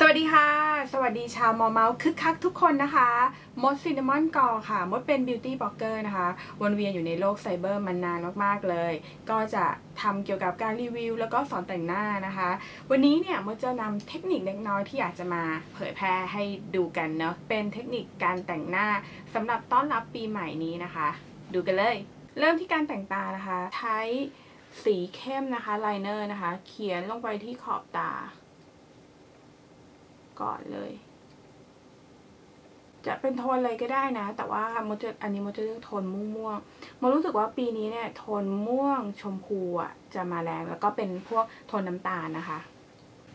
สวัสดีค่ะ สวัสดีชาวมอเมาส์คึกคักทุกคนนะคะ มดซินนามอนกอค่ะ มดเป็นบิวตี้บล็อกเกอร์นะคะ วนเวียนอยู่ในโลกไซเบอร์มานานมากๆเลย ก็จะทำเกี่ยวกับการรีวิว แล้วก็สอนแต่งหน้านะคะ วันนี้เนี่ยมดจะนำเทคนิคเล็กน้อยที่อยากจะมาเผยแพร่ให้ดูกันเนาะ เป็นเทคนิคการแต่งหน้าสำหรับต้อนรับปีใหม่นี้นะคะ ดูกันเลย เริ่มที่การแต่งตานะคะ ใช้สีเข้มนะคะไลเนอร์นะคะ เขียนลงไปที่ขอบตา ก่อนเลย จะเป็นโทนอะไรก็ได้นะ แต่ว่าโมจะอันนี้โมจะเลือกโทนม่วงม่วงๆโมรู้สึกว่าปีนี้เนี่ยโทนม่วงชมพูอะจะมาแรงแล้วก็เป็นพวกโทนน้ำตาลนะคะ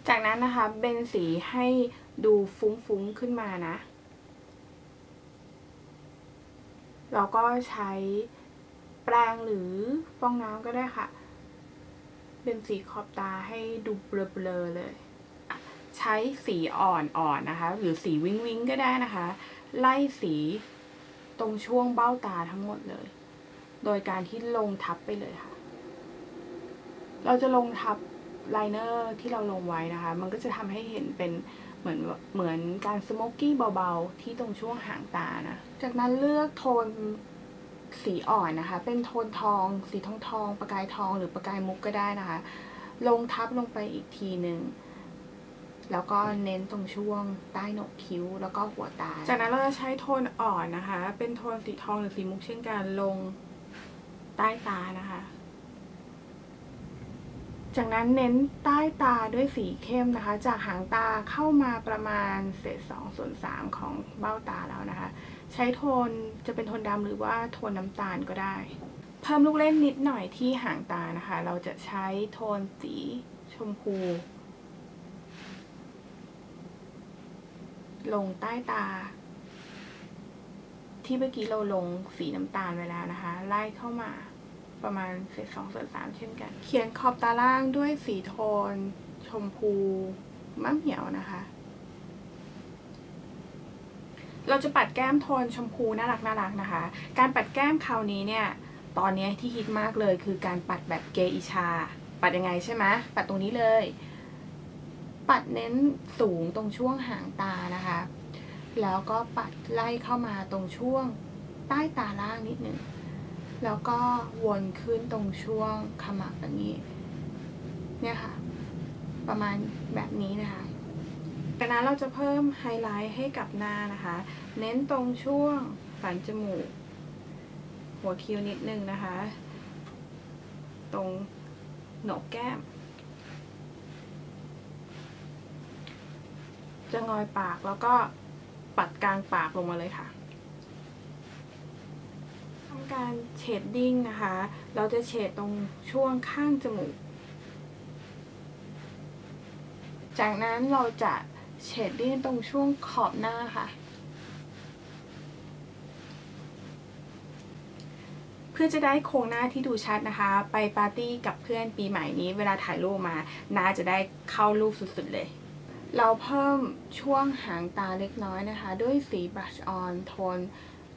จากนั้นนะคะเบนสีให้ดูฟุ้งๆขึ้นมานะเราก็ใช้แปรงหรือฟองน้ำก็ได้ค่ะ เป็นสีขอบตาให้ดูเบลอๆเลย ใช้สีอ่อนๆนนะคะ หรือสีวิงวิงก็ได้นะคะ ไล่สีตรงช่วงเบ้าตาทั้งหมดเลย โดยการที่ลงทับไปเลยค่ะ เราจะลงทับไลเนอร์ที่เราลงไว้นะคะ มันก็จะทำให้เห็นเป็นเหมือนเหมือนการสโมกกี้เบาๆ ที่ตรงช่วงหางตานะ จากนั้นเลือกโทนสีอ่อนนะคะ เป็นโทนทอง สีทองทอง ประกายทองหรือประกายมุกก็ได้นะคะ ลงทับลงไปอีกทีหนึ่ง แล้วก็เน้นตรงช่วงใต้หนกคิ้วแล้วก็หัวตา จากนั้นเราจะใช้โทนอ่อนนะคะ เป็นโทนสีทองหรือสีมุกเช่นกันลงใต้ตานะคะ จากนั้นเน้นใต้ตาด้วยสีเข้มนะคะ จากหางตาเข้ามาประมาณเศษสองส่วนสามของเบ้าตาแล้วนะคะ ใช้โทนจะเป็นโทนดำหรือว่าโทนน้ำตาลก็ได้ เพิ่มลูกเล่นนิดหน่อยที่หางตานะคะ เราจะใช้โทนสีชมพู ลงใต้ตา ที่เมื่อกี้เราลงสีน้ำตาลไว้แล้วนะคะ ไล่เข้ามาประมาณเศษสองส่วนสามเช่นกัน เขียนขอบตาล่างด้วยสีโทน ชมพูมะเหมียวนะคะ เราจะปัดแก้มโทนชมพูน่ารักน่ารักนะคะ การปัดแก้มคราวนี้เนี่ย ตอนนี้ที่ฮิตมากเลยคือการปัดแบบเกอิชา ปัดยังไงใช่ไหมปัดตรงนี้เลย ปัดเน้นสูงตรงช่วงหางตานะคะ แล้วก็ปัดไล่เข้ามาตรงช่วงใต้ตาล่างนิดหนึ่ง แล้วก็วนขึ้นตรงช่วงขมับอย่างนี้ เนี่ยค่ะ ประมาณแบบนี้นะคะจากนั้นเราจะเพิ่มไฮไลท์ให้กับหน้านะคะ เน้นตรงช่วงสันจมูก หัวคิ้วนิดนึงนะคะ ตรงโหนกแก้ม จะงอยปากแล้วก็ปัดกลางปากลงมาเลยค่ะทำการเชดดิ้งนะคะ เราจะเฉดตรงช่วงข้างจมูก จากนั้นเราจะเชดดิ้งตรงช่วงขอบหน้าค่ะ เพื่อจะได้โครงหน้าที่ดูชัดนะคะ ไปปาร์ตี้กับเพื่อนปีใหม่นี้เวลาถ่ายรูปมาหน้าจะได้เข้ารูปสุดๆเลย เราเพิ่มช่วงหางตาเล็กน้อยนะคะ ด้วยสีบลัชออนโทน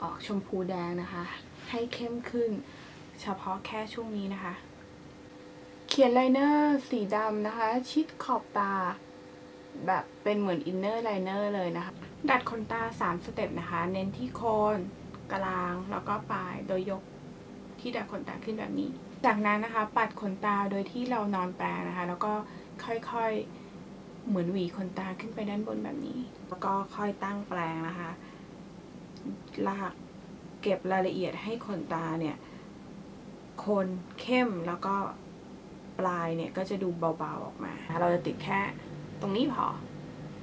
ออกชมพูแดงนะคะ ให้เข้มขึ้น เฉพาะแค่ช่วงนี้นะคะ เขียนไลเนอร์สีดำนะคะ ชิดขอบตา แบบเป็นเหมือนอินเนอร์ไลเนอร์เลยนะคะ ดัดขนตา 3 สเต็ปนะคะ เน้นที่โคนกลางแล้วก็ปลายโดยยกที่ดัดขนตาขึ้นแบบนี้ จากนั้นนะคะ ปัดขนตาโดยที่เรานอนแปรงนะคะ แล้วก็ค่อยๆ เหมือนหวีขนตาขึ้นไปด้านบนแบบนี้ แล้วก็ค่อยตั้งแปรงนะคะ ลากเก็บรายละเอียดให้ขนตาเนี่ยโคนเข้มแล้วก็ปลายเนี่ยก็จะดูเบาๆออกมา เราจะติดแค่ตรงนี้พอ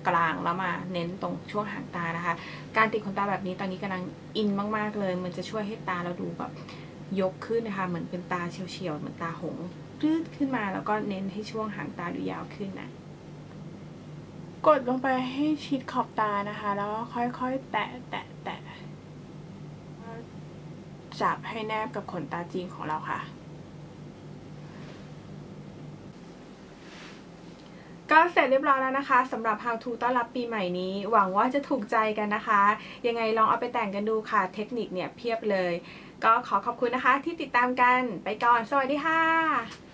กลางแล้วมาเน้นตรงช่วงหางตานะคะ การติดขนตาแบบนี้ตอนนี้กำลังอินมากๆเลย มันจะช่วยให้ตาเราดูแบบยกขึ้นนะคะ เหมือนเป็นตาเฉียวๆเหมือนตาหงรืดขึ้นมาแล้วก็เน้นให้ช่วงหางตาดูยาวขึ้นนะ กดลงไปให้ชิดขอบตานะคะ แล้วก็ค่อยๆ แตะแตะแตะจับให้แนบกับขนตาจริงของเราค่ะ ก็เสร็จเรียบร้อยแล้วนะคะสำหรับ How to ต้อนรับปีใหม่นี้ หวังว่าจะถูกใจกันนะคะ ยังไงลองเอาไปแต่งกันดูค่ะ เทคนิคเนี่ยเพียบเลย ก็ขอขอบคุณนะคะที่ติดตามกันไปก่อน สวัสดีค่ะ